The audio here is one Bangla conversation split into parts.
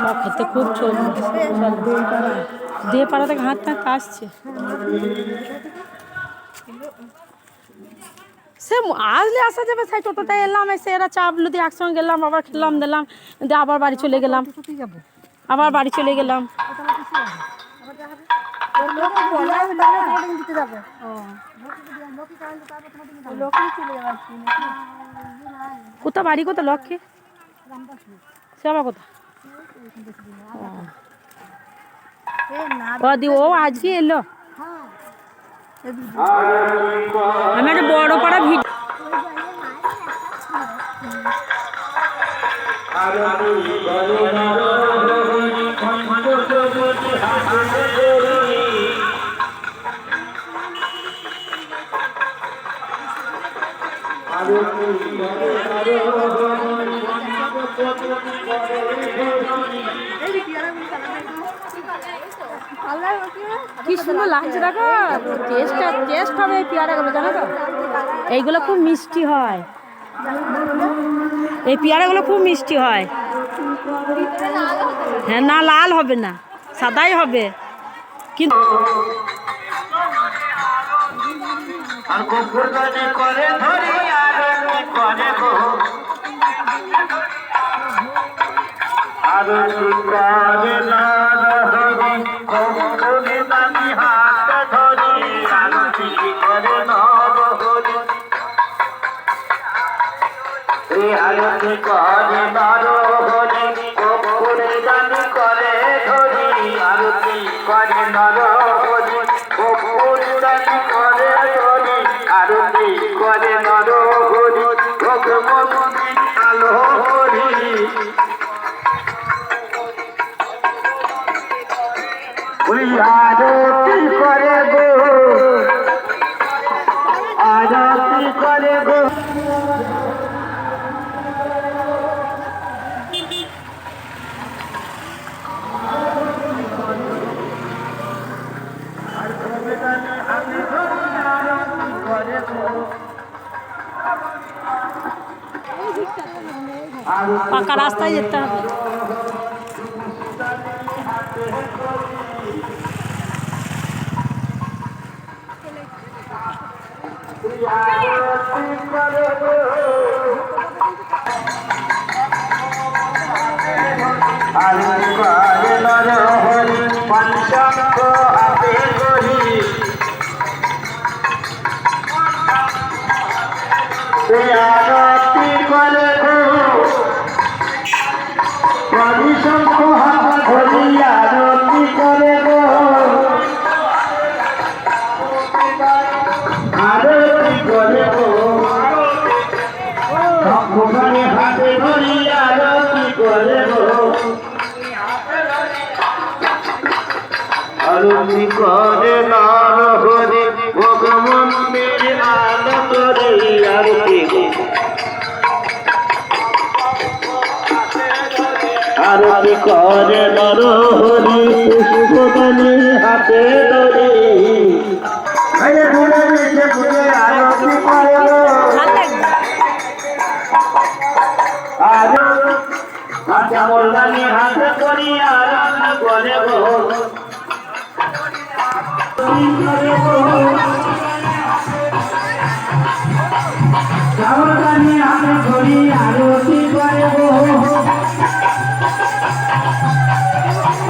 সব খেতে খুব চোখ সব দিয়ে পাড়া। থেকে হাঁটতে হাঁটতে আসছে। সে আসলে আসা যাবে, সেই টোটোটায় এলাম, এসে এরা চাপলো দিয়ে একসঙ্গে গেলাম, আবার খেলাম, দিলাম, দিয়ে আবার বাড়ি চলে গেলাম। আবার বাড়ি চলে গেলাম। কোথা বাড়ি কোথা লক্ষ্যে সেবা আবার কোথা ও ও আজকে এলো। আমি একটা বড় পাড়া কি সুন্দর লাগছে দেখো। টেস্ট টেস্ট হবে এই পেয়ারাগুলো জানো তো? এইগুলো খুব মিষ্টি হয়। এই পেয়ারাগুলো খুব মিষ্টি হয়। হ্যাঁ না, লাল হবে না, সাদাই হবে। কিন্তু করে করে গো আর কি করে না রহরি কুকুরে দামি হাত ধরি আর কি করে ধরি আর করে না রহরি কুকুরে দামি ওই আরতি করে গো। আরতি করে গো। পাকা রাস্তায় যেতে হবে। আরতি করে নার হরি আরতি আরতি করে নর হরি পুষ্পদানি হাতে ধরি নিচে ঘুরে আরতি করে গো। আর আচ্ছা মোল্লানি হাতে করি আরতি করে গো সাবধানে হাতে করি আরতি করে গো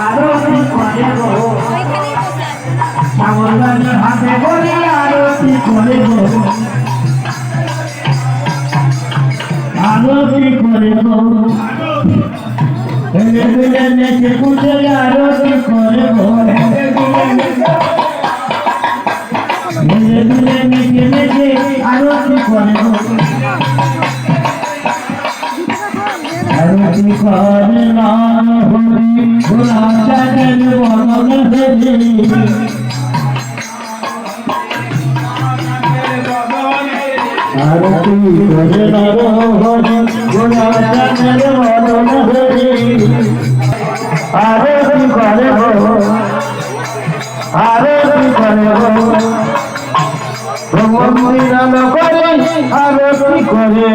আরতি করে গো হাতে আরতি করে গো আরতি করে গো হেলে হেলে নেচে কুচে আরতি করে গো আরতি করে গো আরতি করে নর হরি গোলাপ জানের হরি আরতি করে আরতি করে ভগবান করে আরতি করে